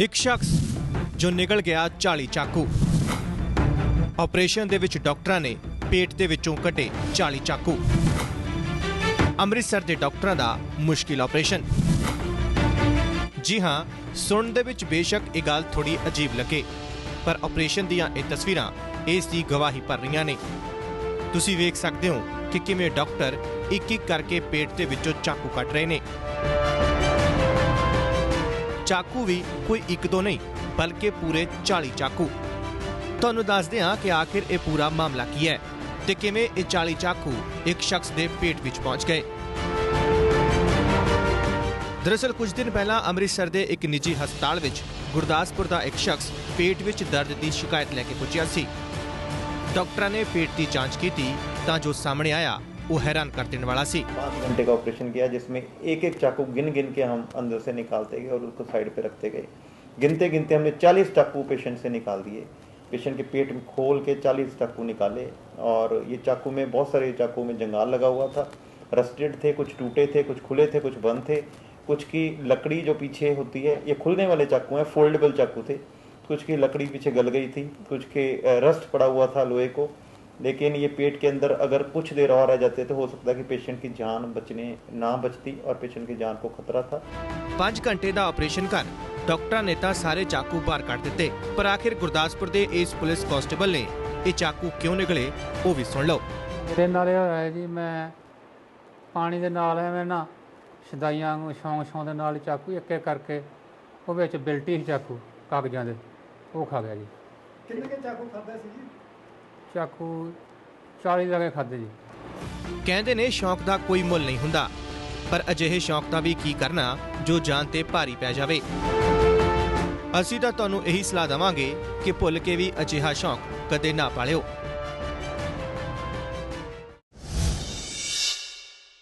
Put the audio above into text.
ਇੱਕ ਸ਼ਖਸ ਜੋ ਨਿਕਲ ਗਿਆ 40 ਚਾਕੂ। ਆਪਰੇਸ਼ਨ ਦੇ ਵਿੱਚ ਡਾਕਟਰਾਂ ਨੇ ਪੇਟ ਦੇ ਵਿੱਚੋਂ ਕੱਢੇ 40 ਚਾਕੂ। ਅੰਮ੍ਰਿਤਸਰ ਦੇ ਡਾਕਟਰਾਂ ਦਾ ਮੁਸ਼ਕਿਲ ਆਪਰੇਸ਼ਨ ਜੀ ਹਾਂ, ਸੁਣਨ ਦੇ ਵਿੱਚ ਬੇਸ਼ੱਕ ਇਹ ਗੱਲ ਥੋੜੀ ਅਜੀਬ ਲੱਗੇ, ਪਰ ਆਪਰੇਸ਼ਨ ਦੀਆਂ ਇਹ ਤਸਵੀਰਾਂ ਇਸ ਦੀ ਗਵਾਹੀ ਭਰ ਰਹੀਆਂ ਨੇ। ਤੁਸੀਂ ਵੇਖ ਸਕਦੇ ਹੋ ਕਿ ਕਿਵੇਂ ਡਾਕਟਰ ਇੱਕ ਇੱਕ ਕਰਕੇ ਪੇਟ ਦੇ ਵਿੱਚੋਂ ਚਾਕੂ ਕੱਢ ਰਹੇ ਨੇ। ਚਾਕੂ ਵੀ ਕੋਈ ਇੱਕ ਦੋ ਨਹੀਂ, ਬਲਕਿ ਪੂਰੇ 40 ਚਾਕੂ। ਤੁਹਾਨੂੰ ਦੱਸਦੇ ਹਾਂ ਕਿ ਆਖਿਰ ਇਹ ਪੂਰਾ ਮਾਮਲਾ ਕੀ ਹੈ ਤੇ ਕਿਵੇਂ ਇਹ 40 ਚਾਕੂ ਇੱਕ ਸ਼ਖਸ ਦੇ ਪੇਟ ਵਿੱਚ ਪਹੁੰਚ ਗਏ। ਦਰਅਸਲ ਕੁਝ ਦਿਨ ਪਹਿਲਾਂ ਅੰਮ੍ਰਿਤਸਰ ਦੇ ਇੱਕ ਨਿੱਜੀ ਹਸਪਤਾਲ ਵਿੱਚ ਗੁਰਦਾਸਪੁਰ ਦਾ ਇੱਕ ਸ਼ਖਸ ਪੇਟ ਵਿੱਚ ਦਰਦ ਦੀ ਸ਼ਿਕਾਇਤ ਲੈ ਕੇ ਪੁੱਜਿਆ ਸੀ। ਡਾਕਟਰਾਂ ਨੇ ਪੇਟ ਦੀ ਜਾਂਚ ਕੀਤੀ ਤਾਂ ਜੋ ਸਾਹਮਣੇ ਆਇਆ वो हैरान कर देने वाला सी। पाँच घंटे का ऑपरेशन किया जिसमें एक एक चाकू गिन गिन के हम अंदर से निकालते गए और उसको साइड पे रखते गए। गिनते गिनते हमने चालीस चाकू पेशेंट से निकाल दिए। पेशेंट के पेट में खोल के चालीस चाकू निकाले और ये चाकू में बहुत सारे चाकू में जंगाल लगा हुआ था। रस्टेड थे, कुछ टूटे थे, कुछ खुले थे, कुछ बंद थे। कुछ की लकड़ी जो पीछे होती है, ये खुलने वाले चाकू हैं, फोल्डेबल चाकू थे। कुछ की लकड़ी पीछे गल गई थी, कुछ के रस्ट पड़ा हुआ था लोहे को। लेकिन ये पेट के अंदर अगर कुछ देर और रह जाते तो हो सकता है कि पेशेंट की जान बचने ना बचती और पेशेंट की जान को खतरा था 5 ਘੰਟੇ ਦਾ ਆਪਰੇਸ਼ਨ ਕਰ ਡਾਕਟਰਾਂ ਨੇ ਤਾਂ ਸਾਰੇ ਚਾਕੂ ਬਾਹਰ ਕੱਢ ਦਿੱਤੇ ਪਰ ਆਖਿਰ ਗੁਰਦਾਸਪੁਰ ਦੇ ਇਸ ਪੁਲਿਸ ਕਾਂਸਟੇਬਲ ਨੇ ਇਹ ਚਾਕੂ ਕਿਉਂ ਨਿਕਲੇ ਉਹ ਵੀ ਸੁਣ ਲਓ ਮੇਰੇ ਨਾਲ ਇਹ ਹੋਇਆ ਜੀ ਮੈਂ ਪਾਣੀ ਦੇ ਨਾਲ ਐਵੇਂ ਨਾ ਸ਼ਦਾਈਆਂ ਨੂੰ ਛੌਂ ਛੌਂ ਦੇ ਨਾਲ ਹੀ ਚਾਕੂ ਇੱਕ ਇੱਕ ਕਰਕੇ ਉਹ ਵਿੱਚ ਬਿਲਟੀ ਸੀ ਚਾਕੂ ਕਾਗਜ਼ਾਂ ਦੇ ਉਹ ਖਾ ਗਿਆ ਜੀ ਕਿੰਨੇ ਕੇ ਚਾਕੂ ਖਾਦਾ ਸੀ ਜੀ ਚਾਕੂ 40 ਜਗ੍ਹਾ ਖਾਦੇ ਜੀ। ਕਹਿੰਦੇ ਨੇ ਸ਼ੌਂਕ ਦਾ ਕੋਈ ਮੁੱਲ ਨਹੀਂ ਹੁੰਦਾ, ਪਰ ਅਜਿਹੇ ਸ਼ੌਂਕ ਦਾ ਵੀ ਕੀ ਕਰਨਾ ਜੋ ਜਾਨ ਤੇ ਭਾਰੀ ਪੈ ਜਾਵੇ। ਅਸੀਂ ਤਾਂ ਤੁਹਾਨੂੰ ਇਹੀ ਸਲਾਹ ਦੇਵਾਂਗੇ ਕਿ ਭੁੱਲ ਕੇ ਵੀ ਅਜਿਹਾ ਸ਼ੌਂਕ ਕਦੇ ਨਾ ਪਾਲਿਓ।